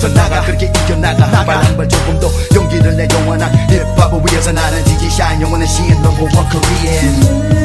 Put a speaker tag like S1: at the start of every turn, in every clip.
S1: 벗어나가. 그렇게 이겨나가. 한 발 한 발 조금 더 용기를 내 영원한 힙합을 위해서 나는 DJ 샤인 영원한 시인 넘버 원 코리안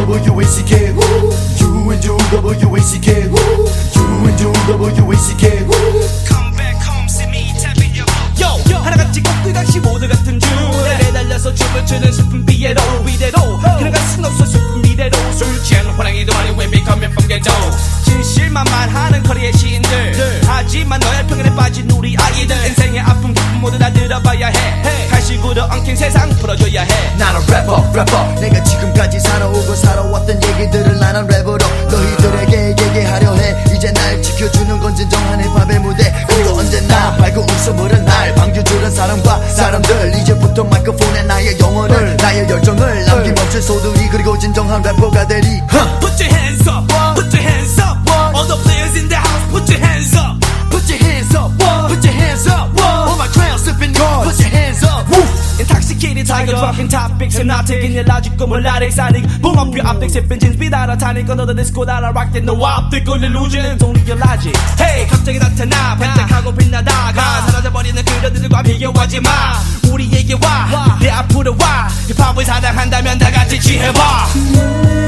S1: You and you W A C K You and you W A C K You and you W A C K
S2: Come back, come see me tapping your Yo, 하나같이 꼭두각시 모두 같은 줄에 매달려서 춤을 추는 슬픈 비애로 위대로 그녀가 순없어 슬픈 미래로 술 취한 호랑이도 아닌 coming from ghetto. 진실만만 하는 거리의 시인들. 하지만 너의 평균에 빠진 우리 아이들. 인생의 아픔 기쁨 모두 다 들어봐야 해. 갈식으로 엉킨 세상 풀어줘
S1: 이제부터 마이크폰에 나의 영혼을 나의 열정을 남김없이 소두이 그리고 진정한 래퍼가 되리.
S2: Put your hands up, put your hands up All the players in the house, put your hands up
S1: Put your hands up, put your hands up All my crown sipping Put your hands up
S2: Intoxicated tiger dropping topics and not taking your logic 꿈을 나래사니 Boom up your optics sipping jeans 비달아 타니까 너도 디스코 달아 rock the no optical illusion don't need your logic Hey 갑자기 나타나 반짝하고 빛나다가 사라져버리는 그려들과 비교하지 마 우리에게 와 내 앞으로 와. 힙합을 사랑한다면 다 같이 취해봐.
S3: 내